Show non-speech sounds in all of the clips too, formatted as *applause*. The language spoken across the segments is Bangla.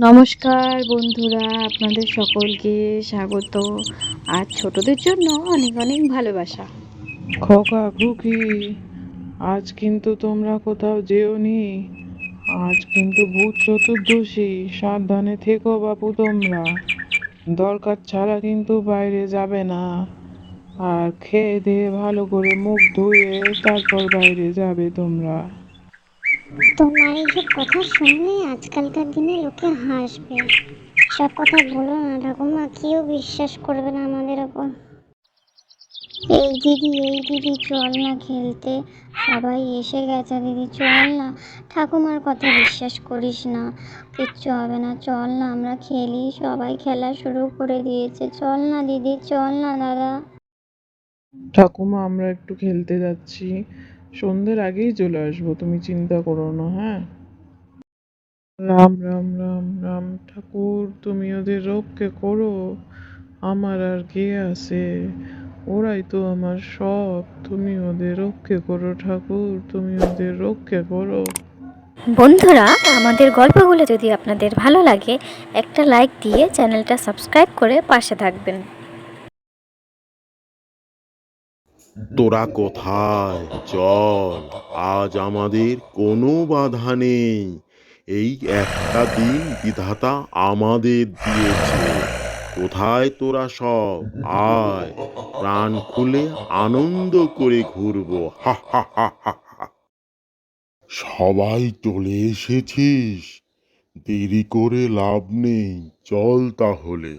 নমস্কার বন্ধুরা, আপনাদের সকলকে স্বাগত। আর ছোটদের জন্য অনেক অনেক ভালোবাসা। খোকা খুকি, আজ কিন্তু তোমরা কোথাও যেওনি আজ কিন্তু ভূত চতুর্দশী, সাবধানে থেকো বাপু তোমরা। দরকার ছাড়া কিন্তু বাইরে যাবে না। আর খেয়ে দিয়ে ভালো করে মুখ ধুয়ে তারপর বাইরে যাবে তোমরা। তোমার এইসব কথা শুনলে আজকালকার দিনে লোকে হাসবে। সব কথা বলো না, ঠাকুমা, কেউ বিশ্বাস করবে না আমাদের ওপর। এই দিদি এই দিদি, চল না খেলতে। সবাই এসে গেছে দিদি, চল না। ঠাকুমার কথা বিশ্বাস করিস না। কিচ্ছু হবে না, চল না, আমরা খেলি। সবাই খেলা শুরু করে দিয়েছে। চল না দিদি, চল না দাদা। ঠাকুমা, আমরা একটু খেলতে যাচ্ছি। সন্ধ্যের আগেই চলে আসব তুমি চিন্তা করো না হ্যাঁ? রাম রাম রাম রাম ঠাকুর তুমি ওদের রক্ষে করো আমার আর কে আছে? ওরাই তো আমার সব তুমি ওদের রক্ষে করো ঠাকুর তুমি ওদের রক্ষে করো। বন্ধুরা আমাদের গল্পগুলো যদি আপনাদের ভালো লাগে একটা লাইক দিয়ে চ্যানেলটা সাবস্ক্রাইব করে পাশে থাকবেন। তোরা কোথায়? চল, আজ আমাদের কোনো বাধা নেই। এই একটা দিন বিধাতা আমাদের দিয়েছে। কোথায় তোরা সব? আয়, প্রাণ খুলে আনন্দ করে ঘুরবো। হা হা হা হা। সবাই চলে এসেছিস। দেরি করে লাভ নেই। চল তাহলে।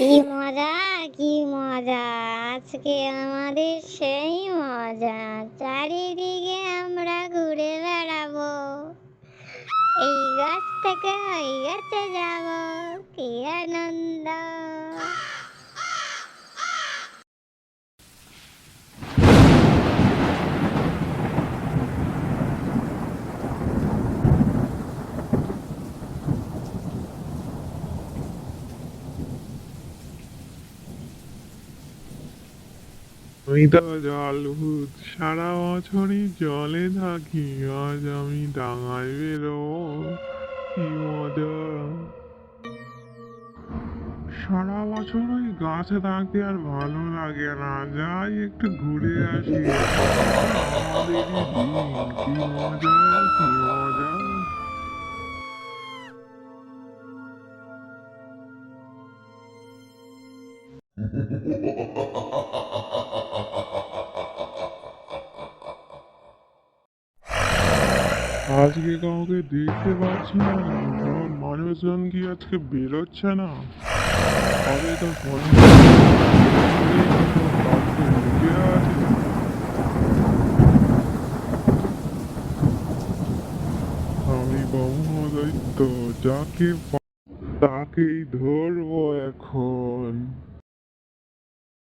কি মজা কি মজা আজকে আমাদের সেই মজা। চারিদিকে আমরা ঘুরে বেড়াবো এই গাছ থেকে ওই গাছে যাব কি আনন্দ আমি তো জল ভূত সারা বছরই জলে থাকি আজ আমি ডাঙায় বেরো কি মজা। সারা বছর ওই গাছে থাকতে আর ভালো লাগে না যাই একটু ঘুরে আসি। *laughs* কি মজা। আজকে কাউকে দেখতে পাচ্ছি না। সব মানুষজন কি আজকে বেরোচ্ছে না? তবে তো বাড়িতে আমি যাকে তাকেই ধরবো এখন।